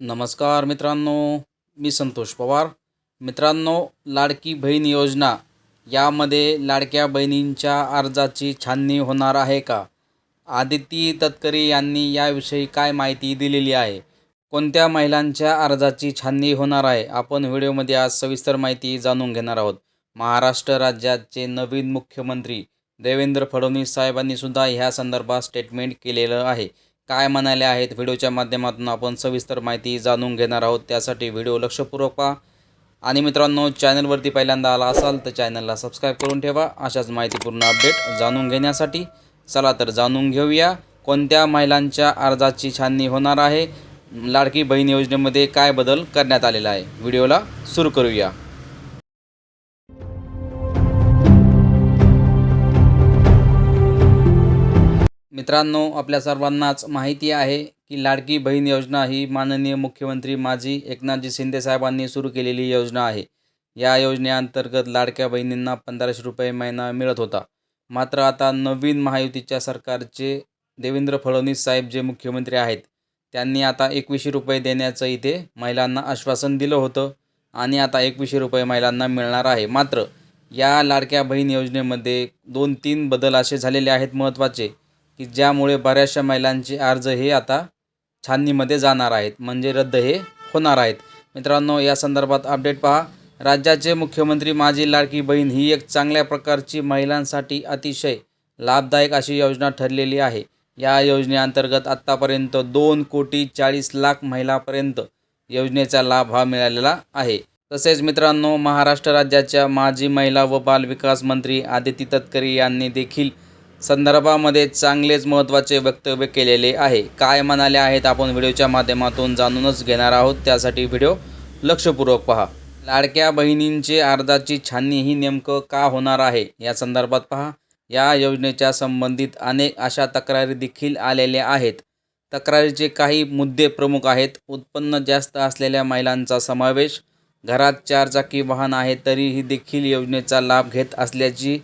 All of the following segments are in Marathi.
नमस्कार मित्रांनो मी संतोष पवार. मित्रांनो लाडकी बहीण योजना यामध्ये लाडक्या बहिणींच्या अर्जाची छाननी होणार आहे का? आदिती तटकरे यांनी याविषयी काय माहिती दिलेली आहे? कोणत्या महिलांच्या अर्जाची छाननी होणार आहे? आपण व्हिडिओमध्ये आज सविस्तर माहिती जाणून घेणार आहोत. महाराष्ट्र राज्याचे नवीन मुख्यमंत्री देवेंद्र फडणवीस साहेबांनी सुद्धा ह्या संदर्भात स्टेटमेंट केलेलं आहे. काय म्हणाले आहेत? व्हिडिओच्या माध्यमातून आपण सविस्तर माहिती जाणून घेणार आहोत. त्यासाठी व्हिडिओ लक्षपूर्वक पहा. आणि मित्रांनो चॅनलवरती पहिल्यांदा आला असाल तर चॅनलला सबस्क्राईब करून ठेवा. अशाच माहितीपूर्ण अपडेट जाणून घेण्यासाठी चला तर जाणून घेऊया. कोणत्या महिलांच्या अर्जाची छाननी होणार आहे? लाडकी बहीण योजनेमध्ये काय बदल करण्यात आलेला आहे? व्हिडिओला सुरू करूया. मित्रांनो आपल्या सर्वांनाच माहिती आहे की लाडकी बहीण योजना ही माननीय मुख्यमंत्री माजी एकनाथजी शिंदे साहेबांनी सुरू केलेली योजना आहे. या योजनेअंतर्गत लाडक्या बहिणींना पंधराशे रुपये महिना मिळत होता. मात्र आता नवीन महायुतीच्या सरकारचे देवेंद्र फडणवीस साहेब जे मुख्यमंत्री आहेत त्यांनी आता एकवीसशे रुपये देण्याचं इथे महिलांना आश्वासन दिलं होतं आणि आता एकवीसशे रुपये महिलांना मिळणार आहे. मात्र या लाडक्या बहीण योजनेमध्ये दोन तीन बदल असे झालेले आहेत महत्त्वाचे. की ज्यामुळे बऱ्याचशा महिलांचे अर्ज हे आता छाननीमध्ये जाणार आहेत म्हणजे रद्द हे होणार आहेत. मित्रांनो या संदर्भात अपडेट पहा. राज्याचे मुख्यमंत्री माझी लाडकी बहीण ही एक चांगल्या प्रकारची महिलांसाठी अतिशय लाभदायक अशी योजना ठरलेली आहे. या योजनेअंतर्गत आत्तापर्यंत दोन कोटी चाळीस लाख महिलापर्यंत योजनेचा लाभ हा मिळालेला आहे. तसेच मित्रांनो महाराष्ट्र राज्याच्या माजी महिला व बालविकास मंत्री आदिती तटकरे यांनी देखील संदर्भामध्ये चांगलेच महत्त्वाचे वक्तव्य केलेले आहे. काय म्हणाले आहेत आपण व्हिडिओच्या माध्यमातून जाणूनच घेणार आहोत. त्यासाठी व्हिडिओ लक्षपूर्वक पहा. लाडक्या बहिणींचे अर्जाची छाननी ही नेमकं का होणार आहे? या संदर्भात पहा. या योजनेच्या संबंधित अनेक अशा तक्रारी देखील आलेल्या आहेत. तक्रारीचे काही मुद्दे प्रमुख आहेत. उत्पन्न जास्त असलेल्या महिलांचा समावेश घरात चारचाकी वाहन आहे तरीही देखील योजनेचा लाभ घेत असल्याची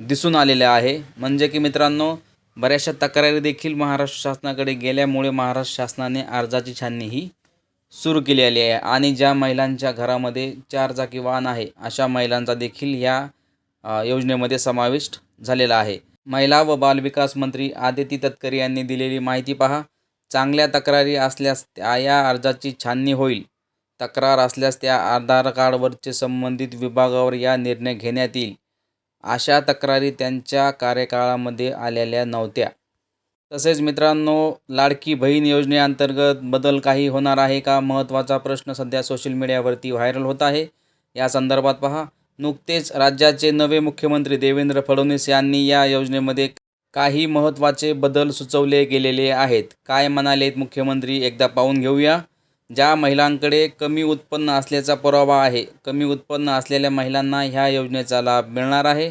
दिसून आलेल्या आहे. म्हणजे की मित्रांनो बऱ्याचशा तक्रारी देखील महाराष्ट्र शासनाकडे गेल्यामुळे महाराष्ट्र शासनाने अर्जाची छाननी ही सुरू केलेली आहे. आणि ज्या महिलांच्या घरामध्ये चार चाकी वाहन आहे अशा महिलांचा देखील या योजनेमध्ये समाविष्ट झालेला आहे. महिला व बालविकास मंत्री आदिती तटकरे यांनी दिलेली माहिती पहा. चांगल्या तक्रारी असल्यास त्या या अर्जाची छाननी होईल. तक्रार असल्यास त्या आधार कार्डवरचे संबंधित विभागावर या निर्णय घेण्यात येईल. अशा तक्रारी त्यांच्या कार्यकाळामध्ये आलेल्या नव्हत्या. तसेच मित्रांनो लाडकी बहीण योजनेअंतर्गत बदल काही होणार आहे का? महत्त्वाचा प्रश्न सध्या सोशल मीडियावरती व्हायरल होत आहे. या संदर्भात पहा. नुकतेच राज्याचे नवे मुख्यमंत्री देवेंद्र फडणवीस यांनी या योजनेमध्ये काही महत्त्वाचे बदल सुचवले गेलेले आहेत. काय म्हणालेत मुख्यमंत्री? एकदा पाहून घेऊया. ज्या महिलांकडे कमी उत्पन्न असल्याचा पुरावा आहे कमी उत्पन्न असलेल्या महिलांना ह्या योजनेचा लाभ मिळणार आहे.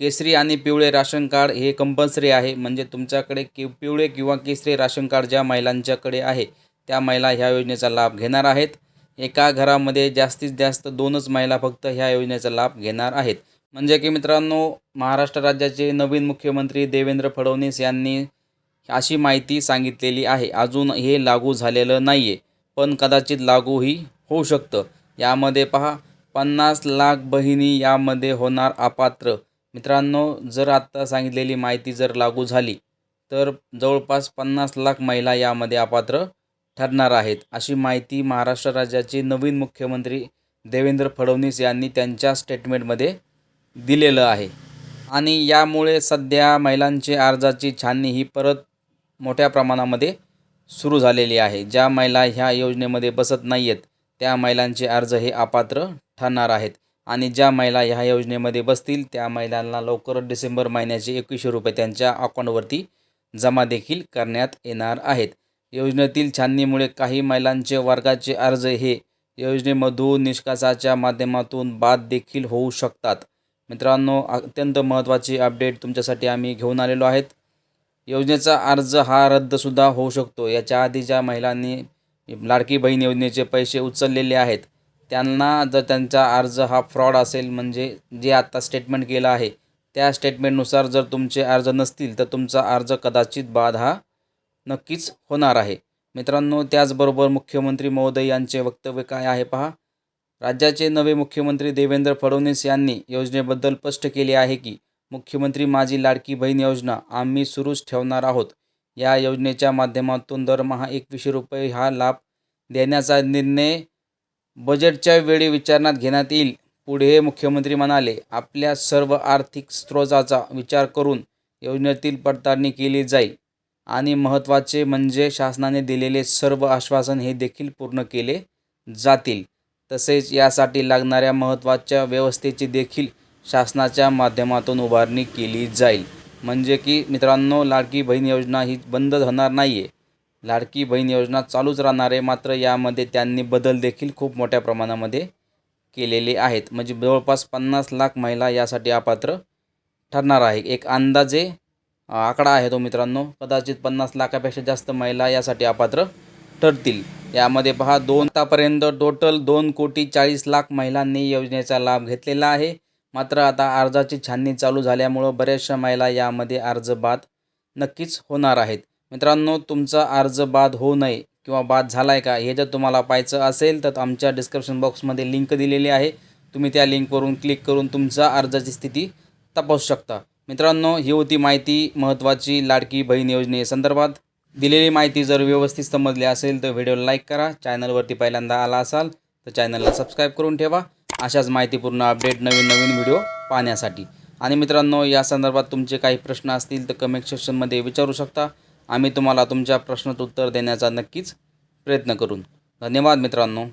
केसरी आणि पिवळे राशन कार्ड हे कंपल्सरी आहे म्हणजे तुमच्याकडे कि पिवळे किंवा केसरी राशन कार्ड ज्या महिलांच्याकडे आहे त्या महिला ह्या योजनेचा लाभ घेणार आहेत. एका घरामध्ये जास्तीत जास्त दोनच महिला फक्त ह्या योजनेचा लाभ घेणार आहेत. म्हणजे की मित्रांनो महाराष्ट्र राज्याचे नवीन मुख्यमंत्री देवेंद्र फडणवीस यांनी अशी माहिती सांगितलेली आहे. अजून हे लागू झालेलं नाही आहे पण कदाचित लागूही होऊ शकतं. यामध्ये पहा पन्नास लाख बहिणी यामध्ये होणार अपात्र. मित्रांनो जर आत्ता सांगितलेली माहिती जर लागू झाली तर जवळपास पन्नास लाख महिला यामध्ये अपात्र ठरणार आहेत. अशी माहिती महाराष्ट्र राज्याचे नवीन मुख्यमंत्री देवेंद्र फडणवीस यांनी त्यांच्या स्टेटमेंटमध्ये दिलेलं आहे. आणि यामुळे सध्या महिलांचे अर्जाची छाननी ही परत मोठ्या प्रमाणामध्ये सुरू झालेली आहे. ज्या महिला ह्या योजनेमध्ये बसत नाही आहेत त्या महिलांचे अर्ज हे अपात्र ठरणार आहेत. आणि ज्या महिला ह्या योजनेमध्ये बसतील त्या महिलांना लवकरच डिसेंबर महिन्याचे एकवीसशे रुपये त्यांच्या अकाउंटवरती जमा देखील करण्यात येणार आहेत. योजनेतील छाननीमुळे काही महिलांचे वर्गाचे अर्ज हे योजनेमधून निष्कासाच्या माध्यमातून बाद देखील होऊ शकतात. मित्रांनो अत्यंत महत्त्वाची अपडेट तुमच्यासाठी आम्ही घेऊन आलेलो आहेत. योजनेचा अर्ज हा रद्दसुद्धा होऊ शकतो. याच्या आधी ज्या महिलांनी लाडकी बहीण योजनेचे पैसे उचललेले आहेत त्यांना जर त्यांचा अर्ज हा फ्रॉड असेल म्हणजे जे आत्ता स्टेटमेंट केलं आहे त्या स्टेटमेंटनुसार जर तुमचे अर्ज नसतील तर तुमचा अर्ज कदाचित बाद हा नक्कीच होणार आहे. मित्रांनो त्याचबरोबर मुख्यमंत्री महोदय यांचे वक्तव्य काय आहे पहा. राज्याचे नवे मुख्यमंत्री देवेंद्र फडणवीस यांनी योजनेबद्दल स्पष्ट केले आहे की मुख्यमंत्री माझी लाडकी बहीण योजना आम्ही सुरूच ठेवणार आहोत. या योजनेच्या माध्यमातून दरमहा एकवीसशे रुपये हा लाभ देण्याचा निर्णय बजेटच्या वेळी विचारण्यात घेण्यात येईल. पुढे मुख्यमंत्री म्हणाले आपल्या सर्व आर्थिक स्त्रोताचा विचार करून योजनेतील पडताळणी केली जाईल. आणि महत्त्वाचे म्हणजे शासनाने दिलेले सर्व आश्वासन हे देखील पूर्ण केले जातील. तसेच यासाठी लागणाऱ्या महत्त्वाच्या व्यवस्थेची देखील शासनाच्या माध्यमातून उभारणी केली जाईल. म्हणजे की मित्रांनो लाडकी बहीण योजना ही बंद होणार नाही आहे लाडकी बहीण योजना चालूच राहणार आहे मात्र यामध्ये त्यांनी बदल देखील खूप मोठ्या प्रमाणामध्ये केलेले आहेत. म्हणजे जवळपास पन्नास लाख महिला यासाठी अपात्र ठरणार आहे. एक अंदाजे आकडा आहे तो मित्रांनो. कदाचित पन्नास लाखापेक्षा जास्त महिला यासाठी अपात्र ठरतील. यामध्ये पहा दोन आतापर्यंत टोटल दोन कोटी चाळीस लाख महिलांनी योजनेचा लाभ घेतलेला आहे. मात्र आता अर्जाची छाननी चालू झाल्यामुळं बऱ्याचशा महिला यामध्ये अर्ज बाद नक्कीच होणार आहेत. मित्रांनो तुमचा अर्ज बाद होऊ नये किंवा बाद झाला आहे का हे जर तुम्हाला पाहायचं असेल तर आमच्या डिस्क्रिप्शन बॉक्समध्ये लिंक दिलेली आहे. तुम्ही त्या लिंकवरून क्लिक करून तुमचा अर्जाची स्थिती तपासू शकता. मित्रांनो ही होती माहिती महत्त्वाची लाडकी बहीण योजनेसंदर्भात दिलेली माहिती जर व्यवस्थित समजली असेल तर व्हिडिओला लाईक करा. चॅनलवरती पहिल्यांदा आला असाल तर चॅनलला सबस्क्राईब करून ठेवा. अशाच माहितीपूर्ण अपडेट नवीन नवीन व्हिडिओ पाहण्यासाठी. आणि मित्रांनो या संदर्भात तुमचे काही प्रश्न असतील तर कमेंट सेक्शनमध्ये विचारू शकता. आम्ही तुम्हाला तुमच्या प्रश्नाचं उत्तर देण्याचा नक्कीच प्रयत्न करून. धन्यवाद मित्रांनो.